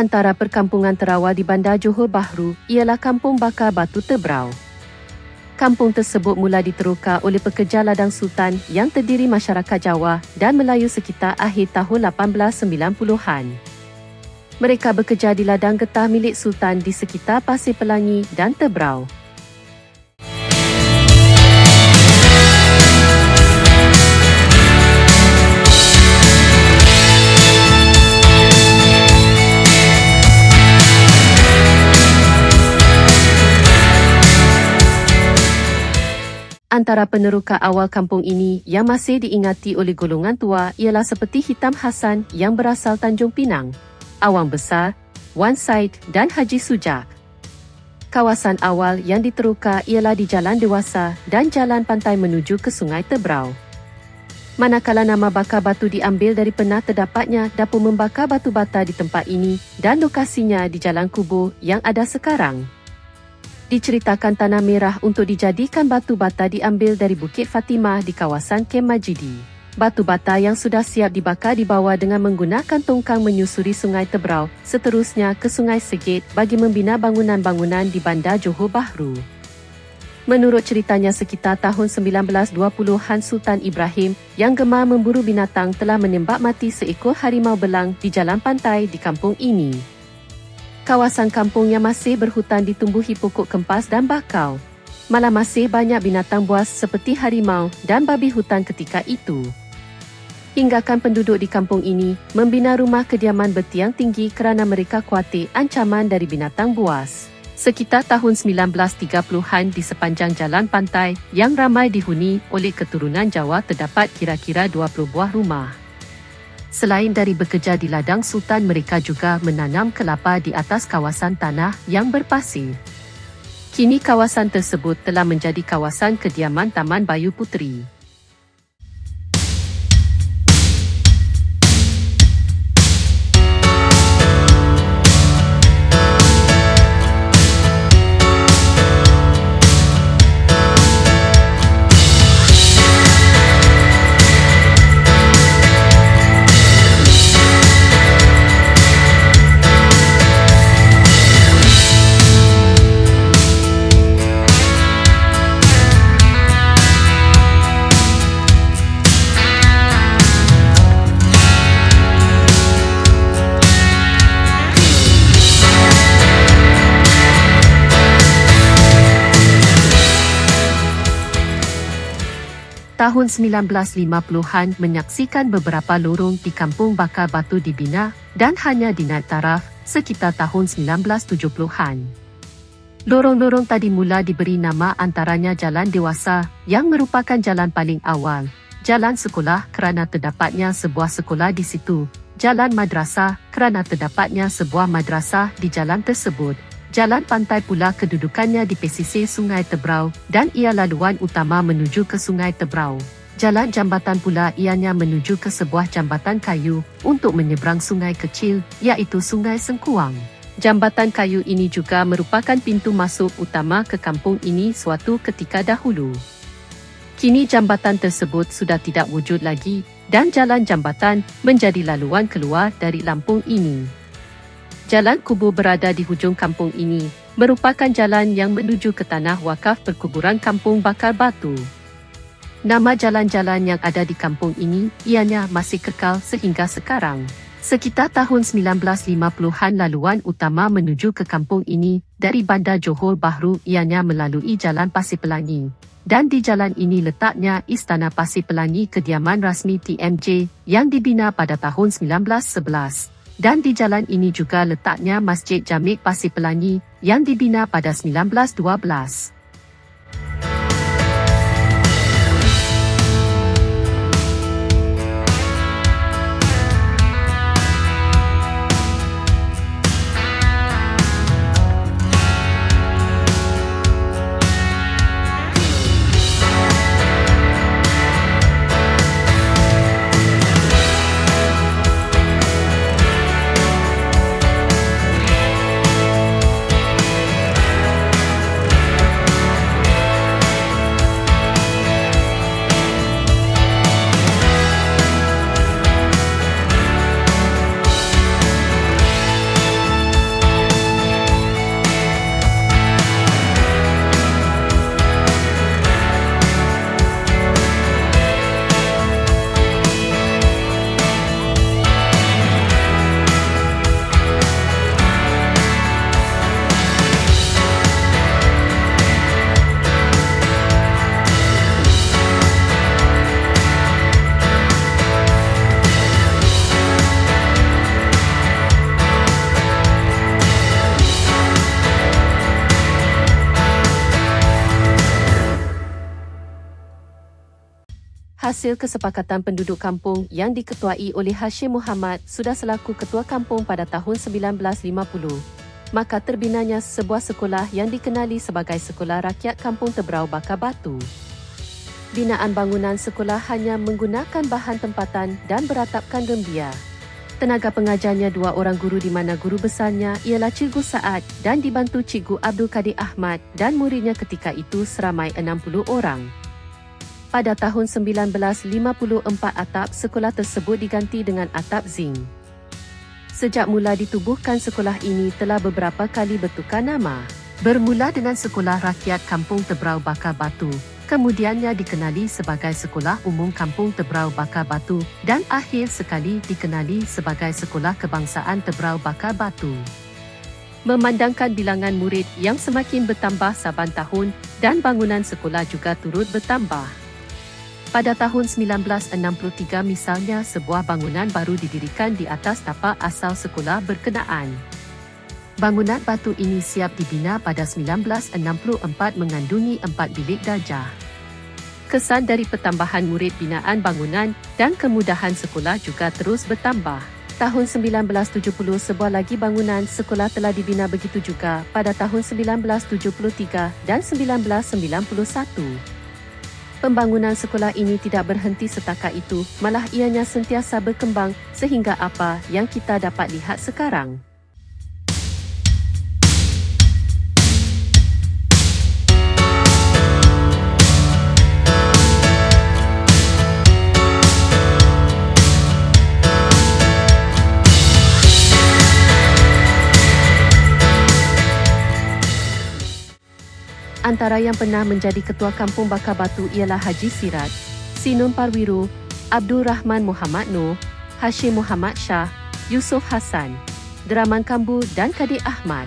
Antara perkampungan terawal di Bandar Johor Bahru ialah Kampung Bakar Batu Tebrau. Kampung tersebut mula diteroka oleh pekerja ladang sultan yang terdiri masyarakat Jawa dan Melayu sekitar akhir tahun 1890-an. Mereka bekerja di ladang getah milik sultan di sekitar Pasir Pelangi dan Tebrau. Antara peneruka awal kampung ini yang masih diingati oleh golongan tua ialah seperti Hitam Hasan yang berasal Tanjung Pinang, Awang Besar, Wan Said dan Haji Sujak. Kawasan awal yang diteruka ialah di Jalan Dewasa dan Jalan Pantai menuju ke Sungai Tebrau. Manakala nama bakar batu diambil dari pernah terdapatnya dapur membakar batu bata di tempat ini dan lokasinya di Jalan Kubur yang ada sekarang diceritakan tanah merah untuk dijadikan batu bata diambil dari Bukit Fatimah di kawasan Kem Majidi. Batu bata yang sudah siap dibakar dibawa dengan menggunakan tongkang menyusuri Sungai Tebrau, seterusnya ke Sungai Segit bagi membina bangunan-bangunan di Bandar Johor Bahru. Menurut ceritanya sekitar tahun 1920-an Sultan Ibrahim yang gemar memburu binatang telah menembak mati seekor harimau belang di jalan pantai di kampung ini kawasan kampung yang masih berhutan ditumbuhi pokok kempas dan bakau. Malah masih banyak binatang buas seperti harimau dan babi hutan ketika itu. Hinggakan penduduk di kampung ini membina rumah kediaman bertiang tinggi kerana mereka khawatir ancaman dari binatang buas. Sekitar tahun 1930-an di sepanjang jalan pantai yang ramai dihuni oleh keturunan Jawa terdapat kira-kira 20 buah rumah. Selain dari bekerja di ladang sultan mereka juga menanam kelapa di atas kawasan tanah yang berpasir. Kini kawasan tersebut telah menjadi kawasan kediaman Taman Bayu Puteri. 1950-an menyaksikan beberapa lorong di kampung bakar batu dibina dan hanya dinaik taraf sekitar tahun 1970-an. Lorong-lorong tadi mula diberi nama antaranya Jalan Dewasa yang merupakan jalan paling awal, Jalan Sekolah kerana terdapatnya sebuah sekolah di situ, Jalan Madrasah kerana terdapatnya sebuah madrasah di jalan tersebut, Jalan pantai pula kedudukannya di pesisir Sungai Tebrau dan ia laluan utama menuju ke Sungai Tebrau. Jalan jambatan pula ianya menuju ke sebuah jambatan kayu untuk menyeberang sungai kecil iaitu Sungai Sengkuang. Jambatan kayu ini juga merupakan pintu masuk utama ke kampung ini suatu ketika dahulu. Kini jambatan tersebut sudah tidak wujud lagi dan jalan jambatan menjadi laluan keluar dari Lampung ini. Jalan kubur berada di hujung kampung ini merupakan jalan yang menuju ke tanah wakaf perkuburan kampung Bakar Batu. Nama jalan-jalan yang ada di kampung ini ianya masih kekal sehingga sekarang. Sekitar tahun 1950-an laluan utama menuju ke kampung ini dari Bandar Johor Bahru ianya melalui Jalan Pasir Pelangi. Dan di jalan ini letaknya Istana Pasir Pelangi kediaman rasmi TMJ yang dibina pada tahun 1911 dan di jalan ini juga letaknya Masjid Jamik Pasir Pelangi yang dibina pada 1912. Hasil kesepakatan penduduk kampung yang diketuai oleh Hashim Muhammad sudah selaku ketua kampung pada tahun 1950, maka terbinanya sebuah sekolah yang dikenali sebagai Sekolah Rakyat Kampung Tebrau Bakar Batu. Binaan bangunan sekolah hanya menggunakan bahan tempatan dan beratapkan gembia. Tenaga pengajarnya dua orang guru di mana guru besarnya ialah Cikgu Saad dan dibantu Cikgu Abdul Kadir Ahmad dan muridnya ketika itu seramai 60 orang. Pada tahun 1954 atap sekolah tersebut diganti dengan atap zinc. Sejak mula ditubuhkan sekolah ini telah beberapa kali bertukar nama. Bermula dengan Sekolah Rakyat Kampung Tebrau Bakar Batu, kemudiannya dikenali sebagai Sekolah Umum Kampung Tebrau Bakar Batu dan akhir sekali dikenali sebagai Sekolah Kebangsaan Tebrau Bakar Batu. Memandangkan bilangan murid yang semakin bertambah saban tahun dan bangunan sekolah juga turut bertambah. Pada tahun 1963 misalnya sebuah bangunan baru didirikan di atas tapak asal sekolah berkenaan. Bangunan batu ini siap dibina pada 1964 mengandungi empat bilik darjah. Kesan dari pertambahan murid binaan bangunan dan kemudahan sekolah juga terus bertambah. Tahun 1970 sebuah lagi bangunan sekolah telah dibina begitu juga pada tahun 1973 dan 1991. Pembangunan sekolah ini tidak berhenti setakat itu, malah ianya sentiasa berkembang sehingga apa yang kita dapat lihat sekarang. Antara yang pernah menjadi ketua kampung Bakar Batu ialah Haji Sirat, Sinun Parwiru, Abdul Rahman Muhammad Nur, Hashim Muhammad Shah, Yusof Hassan, Deraman Kambu dan Kadir Ahmad.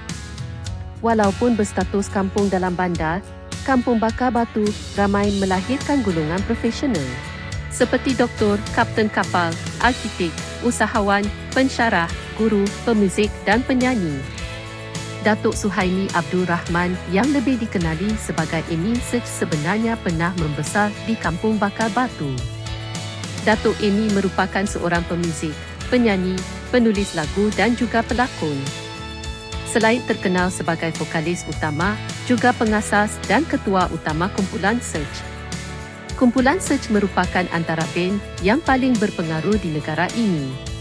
Walaupun berstatus kampung dalam bandar, Kampung Bakar Batu ramai melahirkan golongan profesional seperti doktor, kapten kapal, arkitek, usahawan, pensyarah, guru, pemuzik dan penyanyi. Datuk Suhaimi Abdul Rahman yang lebih dikenali sebagai Amy Sech sebenarnya pernah membesar di Kampung Bakar Batu. Datuk Amy merupakan seorang pemuzik, penyanyi, penulis lagu dan juga pelakon. Selain terkenal sebagai vokalis utama, juga pengasas dan ketua utama kumpulan Search. Kumpulan Search merupakan antara band yang paling berpengaruh di negara ini.